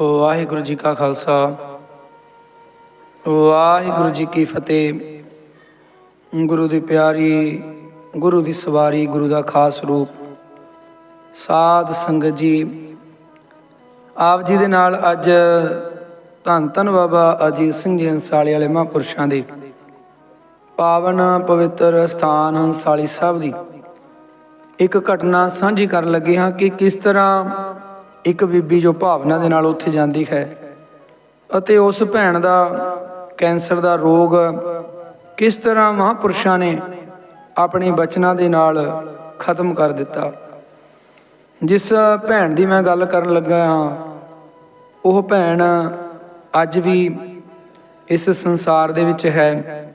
ਵਾਹਿਗੁਰੂ ਜੀ ਕਾ ਖਾਲਸਾ। ਵਾਹਿਗੁਰੂ ਜੀ ਕੀ ਫਤਿਹ। ਗੁਰੂ ਦੀ ਪਿਆਰੀ, ਗੁਰੂ ਦੀ ਸਵਾਰੀ, ਗੁਰੂ ਦਾ ਖਾਸ ਰੂਪ। ਸਾਧ ਸੰਗਤ ਜੀ, ਆਪ ਜੀ ਦੇ ਨਾਲ ਅੱਜ ਧੰਨ ਧੰਨ ਬਾਬਾ ਅਜੀਤ ਸਿੰਘ ਜੀ ਹੰਸਾਲੀ ਵਾਲੇ ਮਹਾਂਪੁਰਸ਼ਾਂ ਦੇ ਪਾਵਨ ਪਵਿੱਤਰ ਸਥਾਨ ਹੰਸਾਲੀ ਸਾਹਿਬ ਦੀ ਇੱਕ ਘਟਨਾ ਸਾਂਝੀ ਕਰਨ ਲੱਗੇ ਹਾਂ ਕਿ ਕਿਸ ਤਰ੍ਹਾਂ ਇੱਕ ਬੀਬੀ ਜੋ ਭਾਵਨਾ ਦੇ ਨਾਲ ਉੱਥੇ ਜਾਂਦੀ ਹੈ ਅਤੇ ਉਸ ਭੈਣ ਦਾ ਕੈਂਸਰ ਦਾ ਰੋਗ ਕਿਸ ਤਰ੍ਹਾਂ ਮਹਾਂਪੁਰਸ਼ਾਂ ਨੇ ਆਪਣੀ ਬਚਨਾਂ ਦੇ ਨਾਲ ਖਤਮ ਕਰ ਦਿੱਤਾ। ਜਿਸ ਭੈਣ ਦੀ ਮੈਂ ਗੱਲ ਕਰਨ ਲੱਗਾ ਹਾਂ, ਉਹ ਭੈਣ ਅੱਜ ਵੀ ਇਸ ਸੰਸਾਰ ਦੇ ਵਿੱਚ ਹੈ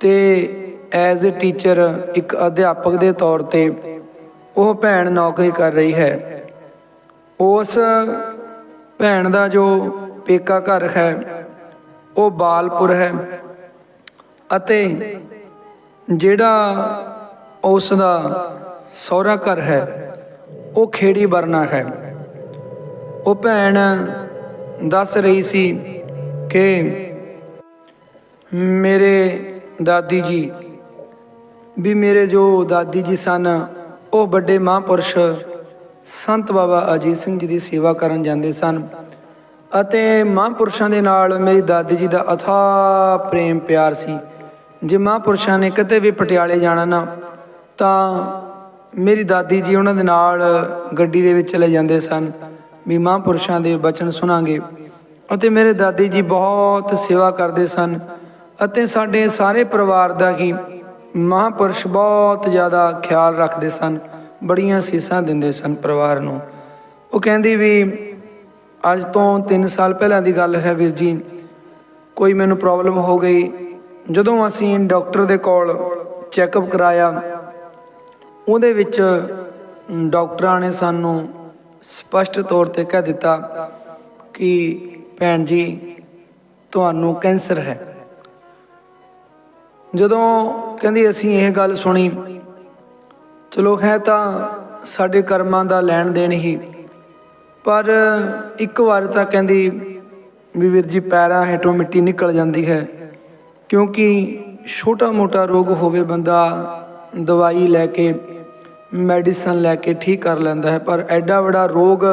ਤੇ ਐਜ਼ ਅ ਟੀਚਰ ਇੱਕ ਅਧਿਆਪਕ ਦੇ ਤੌਰ ਤੇ ਉਹ ਭੈਣ ਨੌਕਰੀ ਕਰ ਰਹੀ ਹੈ। ਉਸ ਭੈਣ ਦਾ ਜੋ ਪੇਕਾ ਘਰ ਹੈ, ਉਹ ਬਾਲਪੁਰ ਹੈ ਅਤੇ ਜਿਹੜਾ ਉਸ ਦਾ ਸਹੁਰਾ ਘਰ ਹੈ, ਉਹ ਖੇੜੀ ਵਰਨਾ ਹੈ। ਉਹ ਭੈਣ ਦੱਸ ਰਹੀ ਸੀ ਕਿ ਮੇਰੇ ਦਾਦੀ ਜੀ ਵੀ ਮੇਰੇ ਜੋ ਦਾਦੀ ਜੀ ਸਨ, ਉਹ ਵੱਡੇ ਮਹਾਂਪੁਰਸ਼ ਸੰਤ ਬਾਬਾ ਅਜੀਤ ਸਿੰਘ ਜੀ ਦੀ ਸੇਵਾ ਕਰਨ ਜਾਂਦੇ ਸਨ ਅਤੇ ਮਹਾਂਪੁਰਸ਼ਾਂ ਦੇ ਨਾਲ ਮੇਰੀ ਦਾਦੀ ਜੀ ਦਾ ਅਥਾ ਪ੍ਰੇਮ ਪਿਆਰ ਸੀ। ਜੇ ਮਹਾਂਪੁਰਸ਼ਾਂ ਨੇ ਕਿਤੇ ਵੀ ਪਟਿਆਲੇ ਜਾਣਾ ਨਾ, ਤਾਂ ਮੇਰੀ ਦਾਦੀ ਜੀ ਉਹਨਾਂ ਦੇ ਨਾਲ ਗੱਡੀ ਦੇ ਵਿੱਚ ਚਲੇ ਜਾਂਦੇ ਸਨ ਵੀ ਮਹਾਂਪੁਰਸ਼ਾਂ ਦੇ ਬਚਨ ਸੁਣਾਂਗੇ। ਅਤੇ ਮੇਰੇ ਦਾਦੀ ਜੀ ਬਹੁਤ ਸੇਵਾ ਕਰਦੇ ਸਨ ਅਤੇ ਸਾਡੇ ਸਾਰੇ ਪਰਿਵਾਰ ਦਾ ਹੀ ਮਹਾਂਪੁਰਸ਼ ਬਹੁਤ ਜ਼ਿਆਦਾ ਖਿਆਲ ਰੱਖਦੇ ਸਨ। ਬੜੀਆਂ ਸੀਸਾਂ ਦਿੰਦੇ ਸਨ ਪਰਿਵਾਰ ਨੂੰ। ਉਹ ਕਹਿੰਦੀ ਵੀ, ਅੱਜ ਤੋਂ 3 ਸਾਲ ਪਹਿਲਾਂ ਦੀ ਗੱਲ ਹੈ ਵੀਰ ਜੀ। ਕੋਈ ਮੈਨੂੰ ਪ੍ਰੋਬਲਮ ਹੋ ਗਈ। ਜਦੋਂ ਅਸੀਂ ਡਾਕਟਰ ਦੇ ਕੋਲ ਚੈੱਕਅਪ ਕਰਾਇਆ, ਉਹਦੇ ਵਿੱਚ ਡਾਕਟਰਾਂ ਨੇ ਸਾਨੂੰ ਸਪਸ਼ਟ ਤੌਰ ਤੇ ਕਹਿ ਦਿੱਤਾ ਕਿ, ਭੈਣ ਜੀ, ਤੁਹਾਨੂੰ ਕੈਂਸਰ ਹੈ। ਜਦੋਂ ਕਹਿੰਦੀ ਅਸੀਂ ਇਹ ਗੱਲ ਸੁਣੀ ਚਲੋ ਹੈ ਤਾਂ ਸਾਡੇ ਕਰਮਾਂ ਦਾ ਲੈਣ ਦੇਣ ਹੀ। ਪਰ ਇੱਕ ਵਾਰ ਤਾਂ ਕਹਿੰਦੀ ਵੀ ਵੀਰ ਜੀ ਪੈਰਾਂ ਹੇਠੋਂ ਮਿੱਟੀ ਨਿਕਲ ਜਾਂਦੀ ਹੈ। ਕਿਉਂਕਿ ਛੋਟਾ ਮੋਟਾ ਰੋਗ ਹੋਵੇ ਬੰਦਾ, ਦਵਾਈ ਲੈ ਕੇ, ਮੈਡੀਸਨ ਲੈ ਕੇ ਠੀਕ ਕਰ ਲੈਂਦਾ ਹੈ। ਪਰ ਐਡਾ ਵੱਡਾ ਰੋਗ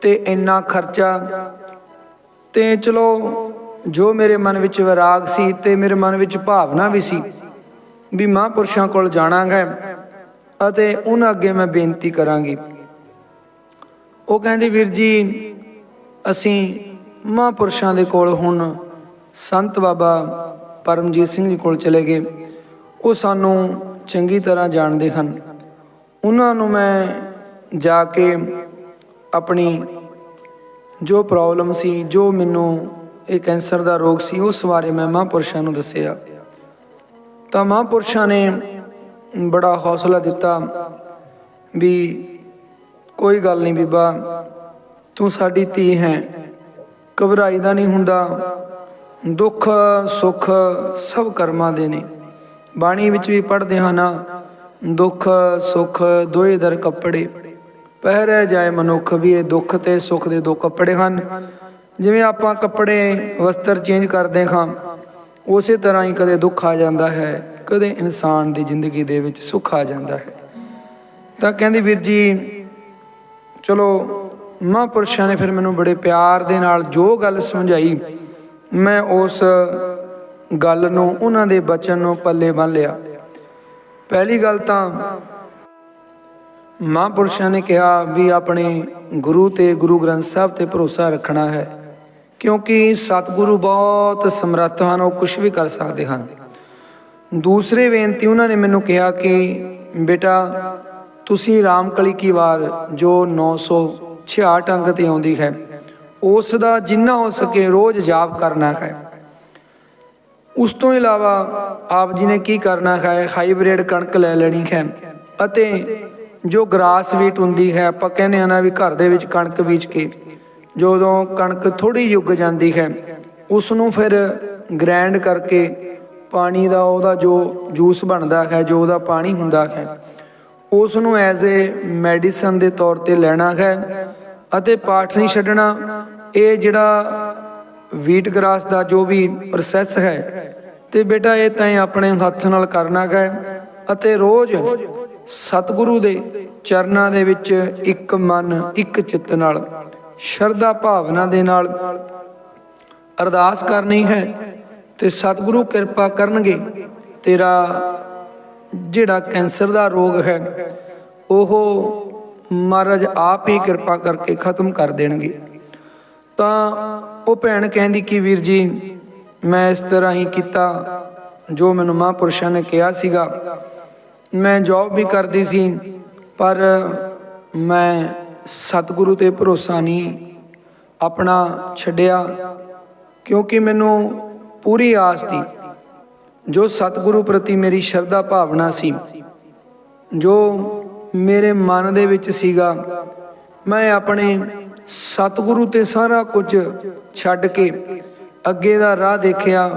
ਤੇ ਇੰਨਾ ਖਰਚਾ ਤੇ ਚਲੋ ਜੋ ਮੇਰੇ ਮਨ ਵਿੱਚ ਵਿਰਾਗ ਸੀ ਤੇ ਮੇਰੇ ਮਨ ਵਿੱਚ ਭਾਵਨਾ ਵੀ ਸੀ ਵੀ ਮਹਾਂਪੁਰਸ਼ਾਂ ਕੋਲ ਜਾਣਾ ਹੈ ਅਤੇ ਉਹਨਾਂ ਅੱਗੇ ਮੈਂ ਬੇਨਤੀ ਕਰਾਂਗੀ। ਉਹ ਕਹਿੰਦੇ, ਵੀਰ ਜੀ, ਅਸੀਂ ਮਹਾਂਪੁਰਸ਼ਾਂ ਦੇ ਕੋਲ ਹੁਣ ਸੰਤ ਬਾਬਾ ਪਰਮਜੀਤ ਸਿੰਘ ਜੀ ਕੋਲ ਚਲੇ ਗਏ। ਉਹ ਸਾਨੂੰ ਚੰਗੀ ਤਰ੍ਹਾਂ ਜਾਣਦੇ ਹਨ। ਉਹਨਾਂ ਨੂੰ ਮੈਂ ਜਾ ਕੇ ਆਪਣੀ ਜੋ ਪ੍ਰੋਬਲਮ ਸੀ, ਜੋ ਮੈਨੂੰ ਇਹ ਕੈਂਸਰ ਦਾ ਰੋਗ ਸੀ, ਉਸ ਬਾਰੇ ਮੈਂ ਮਹਾਂਪੁਰਸ਼ਾਂ ਨੂੰ ਦੱਸਿਆ। ਤਾਂ ਮਹਾਂਪੁਰਸ਼ਾਂ ਨੇ ਬੜਾ ਹੌਸਲਾ ਦਿੱਤਾ ਵੀ ਕੋਈ ਗੱਲ ਨਹੀਂ ਬੀਬਾ, ਤੂੰ ਸਾਡੀ ਧੀ ਹੈ। ਘਬਰਾਈ ਦਾ ਨਹੀਂ ਹੁੰਦਾ। ਦੁੱਖ, ਸੁੱਖ ਸਭ ਕਰਮਾਂ ਦੇ ਨੇ। ਬਾਣੀ ਵਿੱਚ ਵੀ ਪੜ੍ਹਦੇ ਹਾਂ ਨਾ, ਦੁੱਖ, ਸੁੱਖ ਦੋਏ ਦਰ ਕੱਪੜੇ। ਪਹਿਰੇ ਜਾਏ ਮਨੁੱਖ ਵੀ ਇਹ ਦੁੱਖ ਤੇ ਸੁੱਖ ਦੇ ਦੋ ਕੱਪੜੇ ਹਨ। ਜਿਵੇਂ ਆਪਾਂ ਕੱਪੜੇ ਵਸਤਰ ਚੇਂਜ ਕਰਦੇ ਹਾਂ, ਉਸੇ ਤਰ੍ਹਾਂ ਹੀ ਕਦੇ ਦੁੱਖ ਆ ਜਾਂਦਾ ਹੈ। ਕਦੇ ਇਨਸਾਨ ਦੀ ਜ਼ਿੰਦਗੀ ਦੇ ਵਿੱਚ ਸੁੱਖ ਆ ਜਾਂਦਾ ਹੈ। ਤਾਂ ਕਹਿੰਦੀ ਵੀਰ ਜੀ, ਚਲੋ ਮਹਾਂਪੁਰਸ਼ਾਂ ਨੇ ਫਿਰ ਮੈਨੂੰ ਬੜੇ ਪਿਆਰ ਦੇ ਨਾਲ ਜੋ ਗੱਲ ਸਮਝਾਈ, ਮੈਂ ਉਸ ਗੱਲ ਨੂੰ, ਉਹਨਾਂ ਦੇ ਬਚਨ ਨੂੰ ਪੱਲੇ ਬੰਨ ਲਿਆ। ਪਹਿਲੀ ਗੱਲ ਤਾਂ ਮਹਾਂਪੁਰਸ਼ਾਂ ਨੇ ਕਿਹਾ ਵੀ ਆਪਣੇ ਗੁਰੂ ਤੇ ਗੁਰੂ ਗ੍ਰੰਥ ਸਾਹਿਬ ਤੇ ਭਰੋਸਾ ਰੱਖਣਾ ਹੈ, ਕਿਉਂਕਿ ਸਤਿਗੁਰੂ ਬਹੁਤ ਸਮਰੱਥ ਹਨ, ਉਹ ਕੁਝ ਵੀ ਕਰ ਸਕਦੇ ਹਨ। ਦੂਸਰੇ ਬੇਨਤੀ ਉਹਨਾਂ ਨੇ ਮੈਨੂੰ ਕਿਹਾ ਕਿ, ਬੇਟਾ, ਤੁਸੀਂ ਰਾਮਕਲੀ ਕੀ ਵਾਰ ਜੋ 966 ਅੰਕ ਤੇ ਆਉਂਦੀ ਹੈ, ਉਸ ਦਾ ਜਿੰਨਾ ਹੋ ਸਕੇ ਰੋਜ਼ ਜਾਪ ਕਰਨਾ ਹੈ। ਉਸ ਤੋਂ ਇਲਾਵਾ ਆਪ ਜੀ ਨੇ ਕੀ ਕਰਨਾ ਹੈ, ਹਾਈਬ੍ਰਿਡ ਕਣਕ ਲੈ ਲੈਣੀ ਹੈ ਅਤੇ ਜੋ ਗ੍ਰਾਸ ਵੀਟ ਹੁੰਦੀ ਹੈ, ਆਪਾਂ ਕਹਿੰਦੇ ਆ ਨਾ ਵੀ ਘਰ ਦੇ ਵਿੱਚ ਕਣਕ ਬੀਜ ਕੇ, ਜਦੋਂ ਕਣਕ ਥੋੜੀ ਉੱਗ ਜਾਂਦੀ ਹੈ ਉਸ ਨੂੰ ਫਿਰ ਗ੍ਰੈਂਡ ਕਰਕੇ ਪਾਣੀ ਦਾ ਉਹਦਾ ਜੋ ਜੂਸ ਬਣਦਾ ਹੈ, ਜੋ ਉਹਦਾ ਪਾਣੀ ਹੁੰਦਾ ਹੈ ਉਸ ਨੂੰ ਐਜ਼ ਅ ਮੈਡੀਸਨ ਦੇ ਤੌਰ ਤੇ ਲੈਣਾ ਹੈ ਅਤੇ ਪਾਠ ਨਹੀਂ ਛੱਡਣਾ, ਇਹ ਜਿਹੜਾ ਵੀਟ ਗ੍ਰਾਸ ਦਾ ਜੋ ਵੀ ਪ੍ਰੋਸੈਸ ਹੈ, ਤੇ ਬੇਟਾ ਇਹ ਤਾਂ ਆਪਣੇ ਹੱਥ ਨਾਲ ਕਰਨਾ ਹੈ ਅਤੇ ਰੋਜ਼ ਸਤਿਗੁਰੂ ਦੇ ਚਰਨਾਂ ਦੇ ਵਿੱਚ ਇੱਕ ਮਨ, ਇੱਕ ਚਿੱਤ ਨਾਲ ਸ਼ਰਧਾ ਭਾਵਨਾ ਦੇ ਨਾਲ ਅਰਦਾਸ ਕਰਨੀ ਹੈ ਤੇ ਸਤਿਗੁਰੂ ਕਿਰਪਾ ਕਰਨਗੇ। ਤੇਰਾ ਜਿਹੜਾ ਕੈਂਸਰ ਦਾ ਰੋਗ ਹੈ, ਉਹ ਮਹਾਰਾਜ ਆਪ ਹੀ ਕਿਰਪਾ ਕਰਕੇ ਖਤਮ ਕਰ ਦੇਣਗੇ। ਤਾਂ ਉਹ ਭੈਣ ਕਹਿੰਦੀ ਕਿ ਵੀਰ ਜੀ, ਮੈਂ ਇਸ ਤਰ੍ਹਾਂ ਹੀ ਕੀਤਾ, ਜੋ ਮੈਨੂੰ ਮਹਾਂਪੁਰਸ਼ਾਂ ਨੇ ਕਿਹਾ ਸੀਗਾ। ਮੈਂ ਜੌਬ ਵੀ ਕਰਦੀ ਸੀ, ਪਰ ਮੈਂ ਸਤਿਗੁਰੂ ਤੇ ਭਰੋਸਾ ਨਹੀਂ ਆਪਣਾ ਛੱਡਿਆ, ਕਿਉਂਕਿ ਮੈਨੂੰ ਪੂਰੀ ਆਸ ਦੀ ਜੋ ਸਤਿਗੁਰੂ ਪ੍ਰਤੀ ਮੇਰੀ ਸ਼ਰਧਾ ਭਾਵਨਾ ਸੀ, ਜੋ ਮੇਰੇ ਮਨ ਦੇ ਵਿੱਚ ਸੀਗਾ, ਮੈਂ ਆਪਣੇ ਸਤਿਗੁਰੂ ਤੇ ਸਾਰਾ ਕੁਝ ਛੱਡ ਕੇ ਅੱਗੇ ਦਾ ਰਾਹ ਦੇਖਿਆ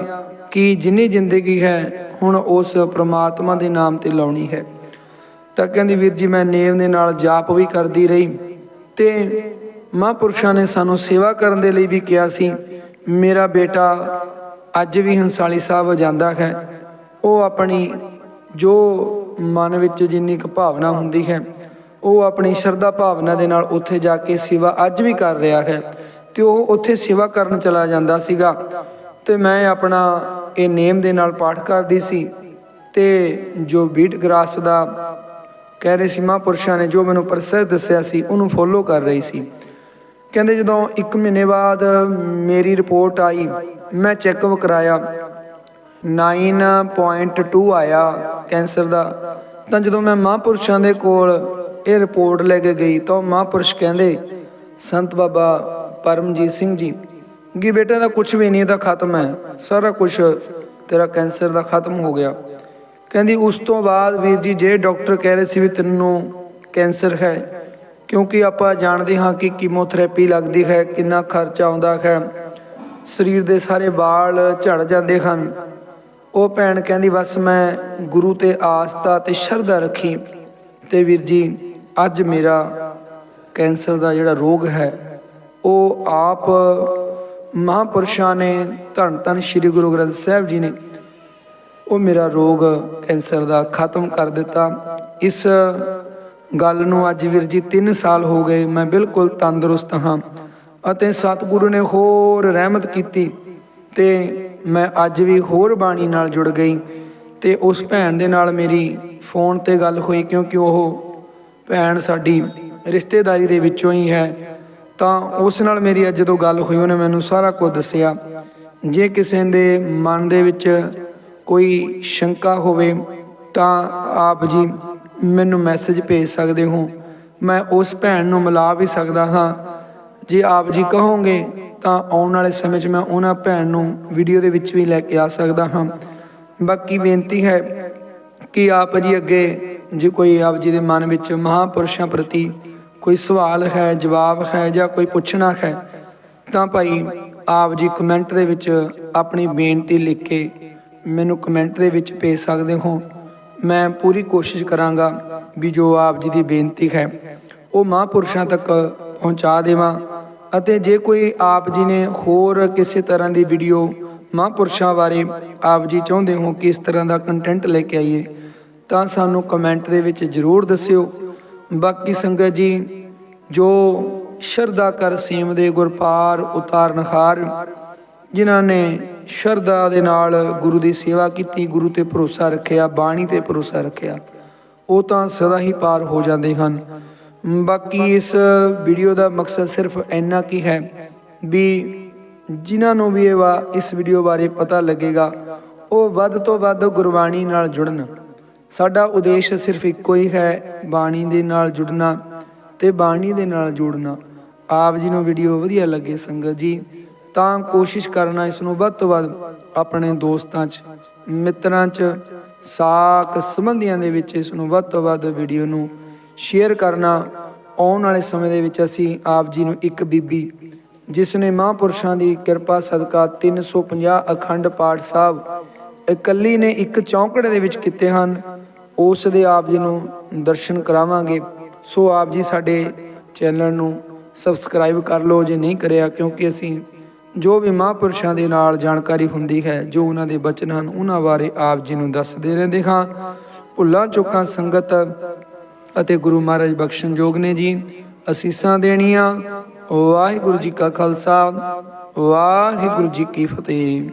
ਕਿ ਜਿੰਨੀ ਜ਼ਿੰਦਗੀ ਹੈ, ਹੁਣ ਉਸ ਪ੍ਰਮਾਤਮਾ ਦੇ ਨਾਮ ਤੇ ਲਾਉਣੀ ਹੈ। ਤਾਂ ਕਹਿੰਦੀ, ਵੀਰ ਜੀ, ਮੈਂ ਨੇਮ ਦੇ ਨਾਲ ਜਾਪ ਵੀ ਕਰਦੀ ਰਹੀ ਤੇ ਮਹਾਂਪੁਰਸ਼ਾਂ ਨੇ ਸਾਨੂੰ ਸੇਵਾ ਕਰਨ ਦੇ ਲਈ ਵੀ ਕਿਹਾ ਸੀ, ਮੇਰਾ ਬੇਟਾ ਅੱਜ ਵੀ ਹੰਸਾਲੀ ਸਾਹਿਬ ਜਾਂਦਾ ਹੈ, ਉਹ ਆਪਣੀ ਜੋ ਮਨ ਵਿੱਚ ਜਿੰਨੀ ਕੁ ਭਾਵਨਾ ਹੁੰਦੀ ਹੈ, ਉਹ ਆਪਣੀ ਸ਼ਰਧਾ ਭਾਵਨਾ ਦੇ ਨਾਲ ਉੱਥੇ ਜਾ ਕੇ ਸੇਵਾ ਅੱਜ ਵੀ ਕਰ ਰਿਹਾ ਹੈ ਤੇ ਉਹ ਉੱਥੇ ਸੇਵਾ ਕਰਨ ਚਲਾ ਜਾਂਦਾ ਸੀਗਾ ਤੇ ਮੈਂ ਆਪਣਾ ਇਹ ਨੇਮ ਦੇ ਨਾਲ ਪਾਠ ਕਰਦੀ ਸੀ ਤੇ ਜੋ ਬੀਟ ਗ੍ਰਾਸ ਦਾ ਕਹਿ ਰਹੇ ਸੀ ਮਹਾਂਪੁਰਸ਼ਾਂ ਨੇ ਜੋ ਮੈਨੂੰ ਪ੍ਰਸਿੱਧ ਦੱਸਿਆ ਸੀ ਉਹਨੂੰ ਫੋਲੋ ਕਰ ਰਹੀ ਸੀ। ਕਹਿੰਦੇ ਜਦੋਂ 1 ਮਹੀਨੇ ਬਾਅਦ ਮੇਰੀ ਰਿਪੋਰਟ ਆਈ, ਮੈਂ ਚੈੱਕਅਪ ਕਰਾਇਆ। 9.2 ਆਇਆ ਕੈਂਸਰ ਦਾ। ਤਾਂ ਜਦੋਂ ਮੈਂ ਮਹਾਂਪੁਰਸ਼ਾਂ ਦੇ ਕੋਲ ਇਹ ਰਿਪੋਰਟ ਲੈ ਕੇ ਗਈ, ਤਾਂ ਉਹ ਮਹਾਂਪੁਰਸ਼ ਕਹਿੰਦੇ, ਸੰਤ ਬਾਬਾ ਪਰਮਜੀਤ ਸਿੰਘ ਜੀ, ਕਿ ਬੇਟਾ ਦਾ ਕੁਝ ਵੀ ਨਹੀਂ, ਇਹ ਤਾਂ ਖਤਮ ਹੈ। ਸਾਰਾ ਕੁਝ ਤੇਰਾ ਕੈਂਸਰ ਦਾ ਖਤਮ ਹੋ ਗਿਆ। ਕਹਿੰਦੀ, ਉਸ ਤੋਂ ਬਾਅਦ ਵੀਰ ਜੀ, ਜੇ ਡਾਕਟਰ ਕਹਿ ਰਹੇ ਸੀ ਵੀ ਤੈਨੂੰ ਕੈਂਸਰ ਹੈ ਕਿਉਂਕਿ ਆਪਾਂ ਜਾਣਦੇ ਹਾਂ ਕਿ ਕੀਮੋਥੈਰੇਪੀ ਲੱਗਦੀ ਹੈ, ਕਿੰਨਾ ਖਰਚਾ ਆਉਂਦਾ ਹੈ। ਸਰੀਰ ਦੇ ਸਾਰੇ ਵਾਲ ਝੜ ਜਾਂਦੇ ਹਨ। ਉਹ ਭੈਣ ਕਹਿੰਦੀ, ਬਸ ਮੈਂ ਗੁਰੂ ਤੇ ਆਸਥਾ ਤੇ ਸ਼ਰਧਾ ਰੱਖੀ ਤੇ ਵੀਰ ਜੀ, ਅੱਜ ਮੇਰਾ ਕੈਂਸਰ ਦਾ ਜਿਹੜਾ ਰੋਗ ਹੈ, ਉਹ ਆਪ ਮਹਾਂਪੁਰਸ਼ਾਂ ਨੇ, ਧੰਨ ਧੰਨ ਸ੍ਰੀ ਗੁਰੂ ਗ੍ਰੰਥ ਸਾਹਿਬ ਜੀ ਨੇ, ਉਹ ਮੇਰਾ ਰੋਗ ਕੈਂਸਰ ਦਾ ਖਤਮ ਕਰ ਦਿੱਤਾ। ਇਸ ਗੱਲ ਨੂੰ ਅੱਜ ਵੀਰ ਜੀ 3 ਸਾਲ ਹੋ ਗਏ, ਮੈਂ ਬਿਲਕੁਲ ਤੰਦਰੁਸਤ ਹਾਂ ਅਤੇ ਸਤਿਗੁਰੂ ਨੇ ਹੋਰ ਰਹਿਮਤ ਕੀਤੀ ਤੇ ਮੈਂ ਅੱਜ ਵੀ ਹੋਰ ਬਾਣੀ ਨਾਲ ਜੁੜ ਗਈ ਤੇ ਉਸ ਭੈਣ ਦੇ ਨਾਲ ਮੇਰੀ ਫੋਨ ਤੇ ਗੱਲ ਹੋਈ ਕਿਉਂਕਿ ਉਹ ਭੈਣ ਸਾਡੀ ਰਿਸ਼ਤੇਦਾਰੀ ਦੇ ਵਿੱਚੋਂ ਹੀ ਹੈ। ਤਾਂ ਉਸ ਨਾਲ ਮੇਰੀ ਅੱਜ ਜਦੋਂ ਗੱਲ ਹੋਈ, ਉਹਨੇ ਮੈਨੂੰ ਸਾਰਾ ਕੁਝ ਦੱਸਿਆ। ਜੇ ਕਿਸੇ ਦੇ ਮਨ ਦੇ ਵਿੱਚ ਕੋਈ ਸ਼ੰਕਾ ਹੋਵੇ ਤਾਂ ਆਪ ਜੀ ਮੈਨੂੰ ਮੈਸੇਜ ਭੇਜ ਸਕਦੇ ਹੋ। ਮੈਂ ਉਸ ਭੈਣ ਨੂੰ ਮਿਲਾ ਵੀ ਸਕਦਾ ਹਾਂ। ਜੇ ਆਪ ਜੀ ਕਹੋਗੇ ਤਾਂ ਆਉਣ ਵਾਲੇ ਸਮੇਂ 'ਚ ਮੈਂ ਉਹਨਾਂ ਭੈਣ ਨੂੰ ਵੀਡੀਓ ਦੇ ਵਿੱਚ ਵੀ ਲੈ ਕੇ ਆ ਸਕਦਾ ਹਾਂ। ਬਾਕੀ ਬੇਨਤੀ ਹੈ ਕਿ ਆਪ ਜੀ ਅੱਗੇ ਜੇ ਕੋਈ ਆਪ ਜੀ ਦੇ ਮਨ ਵਿੱਚ ਮਹਾਪੁਰਸ਼ਾਂ ਪ੍ਰਤੀ ਕੋਈ ਸਵਾਲ ਹੈ, ਜਵਾਬ ਹੈ ਜਾਂ ਕੋਈ ਪੁੱਛਣਾ ਹੈ, ਤਾਂ ਭਾਈ ਆਪ ਜੀ ਕਮੈਂਟ ਦੇ ਵਿੱਚ ਆਪਣੀ ਬੇਨਤੀ ਲਿਖ ਕੇ ਮੈਨੂੰ ਕਮੈਂਟ ਦੇ ਵਿੱਚ ਭੇਜ ਸਕਦੇ ਹੋ। ਮੈਂ ਪੂਰੀ ਕੋਸ਼ਿਸ਼ ਕਰਾਂਗਾ ਵੀ ਜੋ ਆਪ ਜੀ ਦੀ ਬੇਨਤੀ ਹੈ, ਉਹ ਮਹਾਂਪੁਰਸ਼ਾਂ ਤੱਕ ਪਹੁੰਚਾ ਦੇਵਾਂ ਅਤੇ ਜੇ ਕੋਈ ਆਪ ਜੀ ਨੇ ਹੋਰ ਕਿਸੇ ਤਰ੍ਹਾਂ ਦੀ ਵੀਡੀਓ ਮਹਾਂਪੁਰਸ਼ਾਂ ਬਾਰੇ ਆਪ ਜੀ ਚਾਹੁੰਦੇ ਹੋ ਕਿ ਇਸ ਤਰ੍ਹਾਂ ਦਾ ਕੰਟੈਂਟ ਲੈ ਕੇ ਆਈਏ, ਤਾਂ ਸਾਨੂੰ ਕਮੈਂਟ ਦੇ ਵਿੱਚ ਜ਼ਰੂਰ ਦੱਸਿਓ। ਬਾਕੀ ਸੰਗਤ ਜੀ, ਜੋ ਸ਼ਰਧਾ ਕਰ ਸੇਮ ਦੇ ਗੁਰਪਾਰ ਉਤਾਰਨਹਾਰ ਜਿਨ੍ਹਾਂ ਨੇ ਸ਼ਰਧਾ ਦੇ ਨਾਲ ਗੁਰੂ ਦੀ ਸੇਵਾ ਕੀਤੀ, ਗੁਰੂ ਤੇ ਭਰੋਸਾ ਰੱਖਿਆ, ਬਾਣੀ ਤੇ ਭਰੋਸਾ ਰੱਖਿਆ, ਉਹ ਤਾਂ ਸਦਾ ਹੀ ਪਾਰ ਹੋ ਜਾਂਦੇ ਹਨ। ਬਾਕੀ ਇਸ ਵੀਡੀਓ ਦਾ ਮਕਸਦ ਸਿਰਫ ਇੰਨਾ ਕੀ ਹੈ ਵੀ ਜਿਨ੍ਹਾਂ ਨੂੰ ਵੀ ਇਹ ਵਾ ਇਸ ਵੀਡੀਓ ਬਾਰੇ ਪਤਾ ਲੱਗੇਗਾ, ਉਹ ਵੱਧ ਤੋਂ ਵੱਧ ਗੁਰਬਾਣੀ ਨਾਲ ਜੁੜਨ। ਸਾਡਾ ਉਦੇਸ਼ ਸਿਰਫ ਇੱਕੋ ਹੀ ਹੈ ਬਾਣੀ ਦੇ ਨਾਲ ਜੁੜਨਾ ਤੇ ਬਾਣੀ ਦੇ ਨਾਲ ਜੁੜਨਾ। ਆਪ ਜੀ ਨੂੰ ਵੀਡੀਓ ਵਧੀਆ ਲੱਗੇ ਸੰਗਤ ਜੀ ਤਾਂ ਕੋਸ਼ਿਸ਼ ਕਰਨਾ ਇਸ ਨੂੰ ਵੱਧ ਤੋਂ ਵੱਧ ਆਪਣੇ ਦੋਸਤਾਂ 'ਚ, ਮਿੱਤਰਾਂ 'ਚ, ਸਾਕ ਸੰਬੰਧੀਆਂ ਦੇ ਵਿੱਚ ਇਸ ਨੂੰ ਵੱਧ ਤੋਂ ਵੱਧ ਵੀਡੀਓ ਨੂੰ ਸ਼ੇਅਰ ਕਰਨਾ। ਆਉਣ ਵਾਲੇ ਸਮੇਂ ਦੇ ਵਿੱਚ ਅਸੀਂ ਆਪ ਜੀ ਨੂੰ ਇੱਕ ਬੀਬੀ, ਜਿਸ ਨੇ ਮਹਾਂਪੁਰਸ਼ਾਂ ਦੀ ਕਿਰਪਾ ਸਦਕਾ 350 ਅਖੰਡ ਪਾਠ ਸਾਹਿਬ ਇਕੱਲੀ ਨੇ ਇੱਕ ਚੌਂਕੜੇ ਦੇ ਵਿੱਚ ਕੀਤੇ ਹਨ, ਉਸ ਦੇ ਆਪ ਜੀ ਨੂੰ ਦਰਸ਼ਨ ਕਰਾਵਾਂਗੇ। ਸੋ ਆਪ ਜੀ ਸਾਡੇ ਚੈਨਲ ਨੂੰ ਸਬਸਕ੍ਰਾਈਬ ਕਰ ਲਓ ਜੇ ਨਹੀਂ ਕਰਿਆ, ਕਿਉਂਕਿ ਅਸੀਂ ਜੋ ਵੀ ਮਹਾਂਪੁਰਸ਼ਾਂ ਦੇ ਨਾਲ ਜਾਣਕਾਰੀ ਹੁੰਦੀ ਹੈ, ਜੋ ਉਹਨਾਂ ਦੇ ਬਚਨ ਹਨ, ਉਹਨਾਂ ਬਾਰੇ ਆਪ ਜੀ ਨੂੰ ਦੱਸਦੇ ਰਹਿੰਦੇ ਹਾਂ। ਭੁੱਲਾਂ ਚੁੱਕਾਂ ਸੰਗਤ ਅਤੇ ਗੁਰੂ ਮਹਾਰਾਜ ਬਖਸ਼ਣ ਯੋਗ ਨੇ ਜੀ। ਅਸੀਸਾਂ ਦੇਣੀਆਂ। ਵਾਹਿਗੁਰੂ ਜੀ ਕਾ ਖਾਲਸਾ। ਵਾਹਿਗੁਰੂ ਜੀ ਕੀ ਫਤਿਹ।